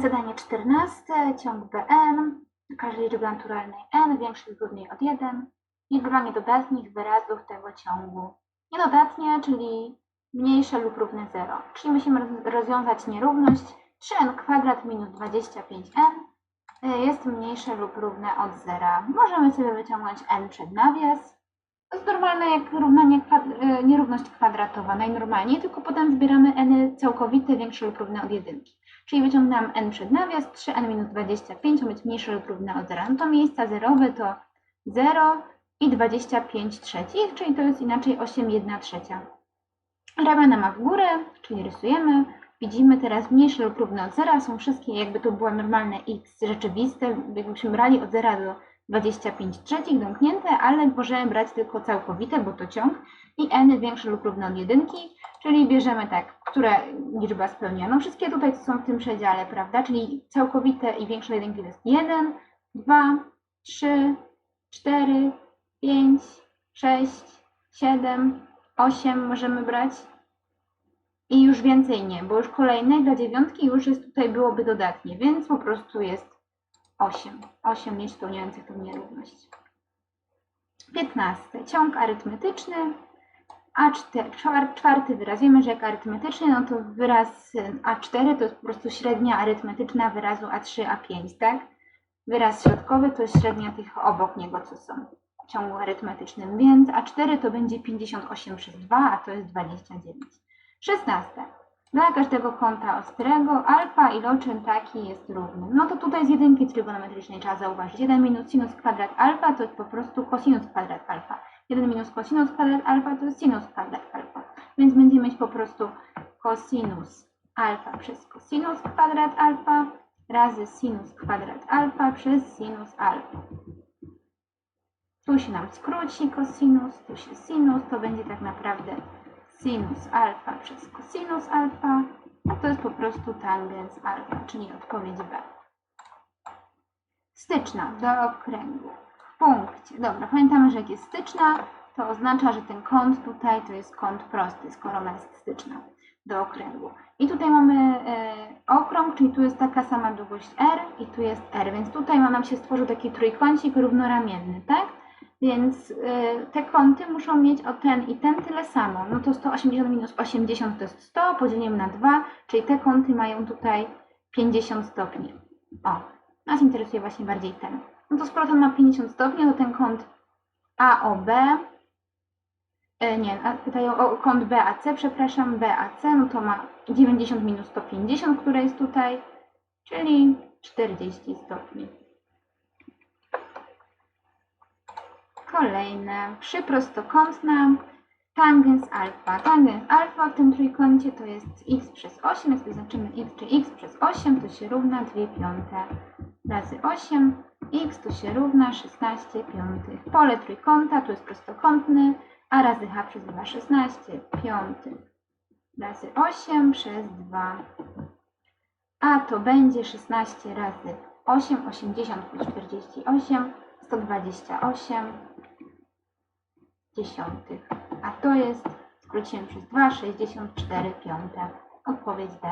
Zadanie 14. Ciąg Bn. Każdej liczby naturalnej n większej lub równej od 1. Liczba niedodatnich wyrazów tego ciągu. Niedodatnie, czyli mniejsze lub równe 0. Czyli musimy roz- rozwiązać nierówność 3n kwadrat minus 25n y, jest mniejsze lub równe od 0. Możemy sobie wyciągnąć n przed nawias. To jest normalne jak równanie y, nierówność kwadratowa, najnormalniej, tylko potem zbieramy n całkowite większe lub równe od jedynki. Czyli wyciągnęłam n przed nawias, 3n minus 25 ma być mniejsze lub równe od 0. No to miejsca zerowe to 0 i 25 trzecich, czyli to jest inaczej 8 1 trzecia. Ramiona ma w górę, czyli rysujemy. Widzimy teraz mniejsze lub równe od 0 są wszystkie, jakby to było normalne x rzeczywiste, jakbyśmy brali od 0 do 25 trzecich domknięte, ale możemy brać tylko całkowite, bo to ciąg i n większe lub równe od jedynki, czyli bierzemy tak, która liczba spełniono. Wszystkie tutaj są w tym przedziale, prawda? Czyli całkowite i większe jedynki to jest 1, 2, 3, 4, 5, 6, 7, 8 możemy brać. I już więcej nie, bo już kolejne dla dziewiątki już jest tutaj byłoby dodatnie, więc po prostu jest 8. 8 liczb spełniających tą nierówność. 15. Ciąg arytmetyczny. A4, czwar- czwarty wyraz. Wiemy, że jak arytmetyczny, no to wyraz y, A4 to jest po prostu średnia arytmetyczna wyrazu A3, A5, tak? Wyraz środkowy to średnia tych obok niego, co są w ciągu arytmetycznym, więc A4 to będzie 58 przez 2, a to jest 29. 16. Dla każdego kąta ostrego alfa iloczyn taki jest równy. No to tutaj z jedynki trygonometrycznej trzeba zauważyć. 1 minus sinus kwadrat alfa to jest po prostu cosinus kwadrat alfa. 1 minus cosinus kwadrat alfa to jest sinus kwadrat alfa. Więc będziemy mieć po prostu cosinus alfa przez cosinus kwadrat alfa razy sinus kwadrat alfa przez sinus alfa. Tu się nam skróci cosinus, tu się sinus, to będzie tak naprawdę sinus alfa przez cosinus alfa, a to jest po prostu tangens alfa, czyli odpowiedź B. Styczna do okręgu. W punkcie. Dobra, pamiętamy, że jak jest styczna, to oznacza, że ten kąt tutaj to jest kąt prosty, skoro ona jest styczna do okręgu. I tutaj mamy e, okrąg, czyli tu jest taka sama długość R i tu jest R, więc tutaj ma nam się stworzył taki trójkącik równoramienny, tak? Więc y, te kąty muszą mieć o ten i ten tyle samo. No to 180 minus 80 to jest 100, podzielimy na 2, czyli te kąty mają tutaj 50 stopni. O, nas interesuje właśnie bardziej ten. No to skoro ten ma 50 stopni, to ten kąt AOB, e, nie, pytają o kąt BAC, przepraszam, BAC, no to ma 90 minus 150, które jest tutaj, czyli 40 stopni. Kolejne, przyprostokątna, tangens alfa. Tangens alfa w tym trójkącie to jest x przez 8, jak wyznaczymy x czy x przez 8, to się równa 2 piąte razy 8, x to się równa 16 piątych. Pole trójkąta tu jest prostokątny, a razy h przez 2 16 piątych razy 8 przez 2. A to będzie 16 razy 8, 80 plus 48, 128 dziesiątych. A to jest, skróciłem przez 2, 64 piąte. Odpowiedź D.